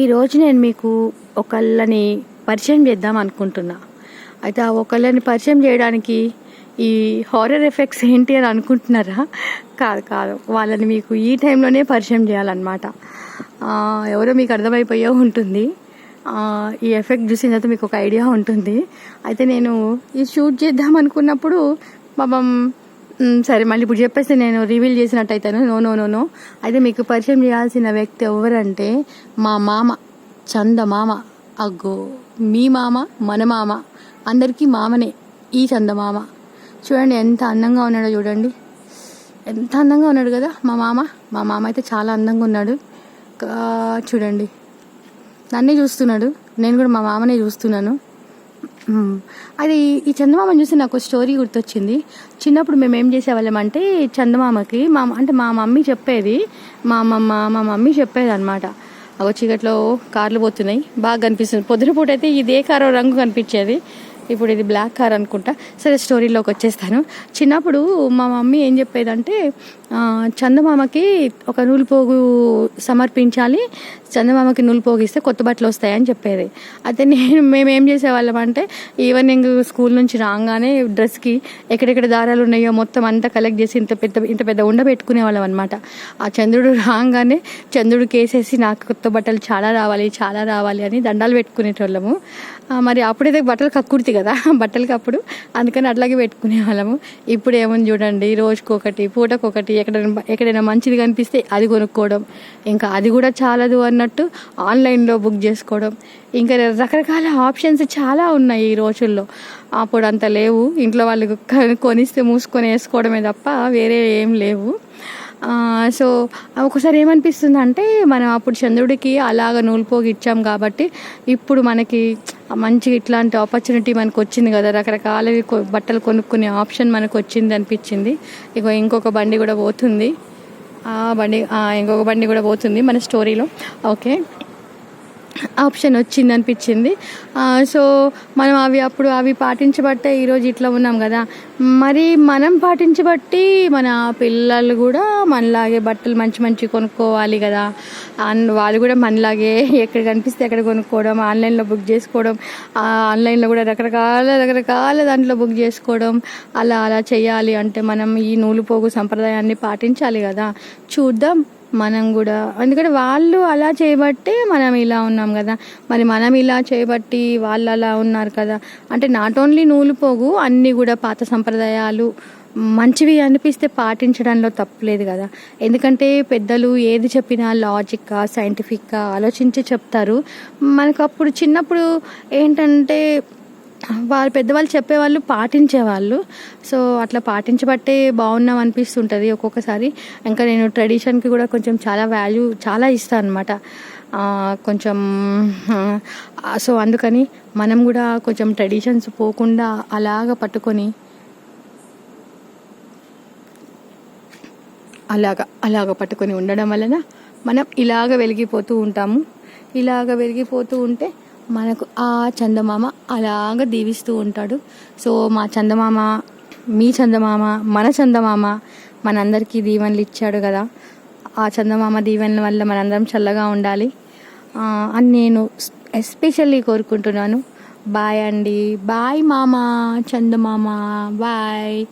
ఈరోజు నేను మీకు ఒకళ్ళని పరిచయం చేద్దాం అనుకుంటున్నా. అయితే ఆ ఒకళ్ళని పరిచయం చేయడానికి ఈ హారర్ ఎఫెక్ట్స్ ఏంటి అని అనుకుంటున్నారా? కాదు కాదు. వాళ్ళని మీకు ఈ టైంలోనే పరిచయం చేయాలన్నమాట. ఎవరో మీకు అర్థమైపోయే ఉంటుంది. ఈ ఎఫెక్ట్ చూసిన తర్వాత మీకు ఒక ఐడియా ఉంటుంది. అయితే నేను ఈ షూట్ చేద్దాం అనుకున్నప్పుడు పాపం సరే మళ్ళీ ఇప్పుడు చెప్పేస్తే నేను రివీల్ చేసినట్టయితాను. నో నో నో నో అయితే మీకు పరిచయం చేయాల్సిన వ్యక్తి ఎవరంటే మా మామ చంద మామ. అగ్గో మీ మామ మన మామ. అందరికీ మామనే ఈ చందమామ చూడండి ఎంత అందంగా ఉన్నాడో చూడండి. ఎంత అందంగా ఉన్నాడు కదా మా మామ. మా మామ అయితే చాలా అందంగా ఉన్నాడు. చూడండి. నన్నే చూస్తున్నాడు. నేను కూడా మా మామనే చూస్తున్నాను. అది ఈ చందమామని చూసి నాకు స్టోరీ గుర్తొచ్చింది. చిన్నప్పుడు మేము ఏం చేసేవాళ్ళం అంటే చందమామకి మా అంటే మా మమ్మీ చెప్పేది మా అమ్మమ్మ మా మమ్మీ చెప్పేది అనమాట అగో చీకట్లో కార్లు పోతున్నాయి బాగా కనిపిస్తుంది. పొద్దున పూట అయితే ఇదే కారో రంగు కనిపించేది. ఇప్పుడు ఇది బ్లాక్ కార్ అనుకుంటా. సరే స్టోరీలోకి వచ్చేస్తాను. చిన్నప్పుడు మా మమ్మీ ఏం చెప్పేదంటే చందమామకి ఒక నూలుపోగు సమర్పించాలి చందమామకి నూలుపోగు ఇస్తే కొత్త బట్టలు వస్తాయని చెప్పేది. అయితే నేను మేము ఏం చేసేవాళ్ళం అంటే ఈవినింగ్ స్కూల్ నుంచి రాగానే డ్రెస్కి ఎక్కడెక్కడ దారాలు ఉన్నాయో మొత్తం అంతా కలెక్ట్ చేసి ఇంత పెద్ద ఇంత పెద్ద ఉండబెట్టుకునే వాళ్ళం అనమాట ఆ చంద్రుడు రాగానే చంద్రుడికి వేసేసి నాకు కొత్త బట్టలు చాలా రావాలి చాలా రావాలి అని దండాలు పెట్టుకునేటోళ్ళము. మరి అప్పుడైతే బట్టలు కక్కుర్తి కదా బట్టలకి అప్పుడు అందుకని అట్లాగే పెట్టుకునే వాళ్ళము. ఇప్పుడు ఏమని చూడండి రోజుకొకటి పూటకొకటి ఎక్కడైనా ఎక్కడైనా మంచిది కనిపిస్తే అది కొనుక్కోవడం. ఇంకా అది కూడా చాలదు అన్నట్టు ఆన్లైన్లో బుక్ చేసుకోవడం. ఇంకా రకరకాల ఆప్షన్స్ చాలా ఉన్నాయి ఈ రోజుల్లో. అప్పుడు అంత లేవు. ఇంట్లో వాళ్ళు కొనిస్తే మూసుకొని వేసుకోవడమే తప్ప వేరే ఏం లేవు. సో ఒకసారి ఏమనిపిస్తుంది అంటే మనం అప్పుడు చంద్రుడికి అలాగ నూలుపోగి ఇచ్చాం కాబట్టి ఇప్పుడు మనకి మంచి ఇట్లాంటి ఆపర్చునిటీ మనకు వచ్చింది కదా రకరకాల కొ- బట్టలు కొనుక్కునే ఆప్షన్ మనకు వచ్చింది అనిపించింది. ఇక ఇంకొక బండి కూడా పోతుంది. ఆ బండి ఇంకొక బండి కూడా పోతుంది మన స్టోరీలో ఓకే. ఆప్షన్ వచ్చింది అనిపించింది సో మనం అవి అప్పుడు అవి పాటించబట్టే ఈరోజు ఇట్లా ఉన్నాం కదా. మరి మనం పాటించబట్టి మన పిల్లలు కూడా మనలాగే బట్టలు మంచి మంచి కొనుక్కోవాలి కదా. అండ్ వాళ్ళు కూడా మనలాగే ఎక్కడ కనిపిస్తే ఎక్కడ కొనుక్కోవడం ఆన్లైన్లో బుక్ చేసుకోవడం ఆన్లైన్లో కూడా రకరకాల రకరకాల దాంట్లో బుక్ చేసుకోవడం అలా అలా చేయాలి అంటే మనం ఈ నూలు పోగు సంప్రదాయాన్ని పాటించాలి కదా. చూద్దాం. మనం కూడా. ఎందుకంటే వాళ్ళు అలా చేయబట్టి మనం ఇలా ఉన్నాం కదా. మరి మనం ఇలా చేయబట్టి వాళ్ళు అలా ఉన్నారు కదా. అంటే నాట్ ఓన్లీ నూలు పోగు అన్నీ కూడా పాత సంప్రదాయాలు మంచివి అనిపిస్తే పాటించడంలో తప్పులేదు కదా. ఎందుకంటే పెద్దలు ఏది చెప్పినా లాజిక్గా సైంటిఫిక్గా ఆలోచించి చెప్తారు. మనకు అప్పుడు చిన్నప్పుడు ఏంటంటే వాళ్ళు పెద్దవాళ్ళు చెప్పేవాళ్ళు పాటించేవాళ్ళు. సో అట్లా పాటించబట్టే బాగున్నాం అనిపిస్తుంటుంది ఒక్కొక్కసారి. ఇంకా నేను ట్రెడిషన్కి కూడా కొంచెం చాలా వాల్యూ చాలా ఇస్తాను అనమాట కొంచెం సో అందుకని మనం కూడా కొంచెం ట్రెడిషన్స్ పోకుండా అలాగ పట్టుకొని అలాగ అలాగ పట్టుకొని ఉండడం వలన మనం ఇలాగ వెలిగిపోతూ ఉంటాము. ఇలాగ వెలిగిపోతూ ఉంటే మనకు ఆ చందమామ అలాగ దీవిస్తూ ఉంటాడు. సో మా చందమామ మీ చందమామ మన చందమామ మనందరికీ దీవెనలు ఇచ్చాడు కదా. ఆ చందమామ దీవెనల వల్ల మనందరం చల్లగా ఉండాలి. అని నేను ఎస్పెషల్లీ కోరుకుంటున్నాను. బాయ్ అండి. బాయ్ మామ చందమామ. బాయ్.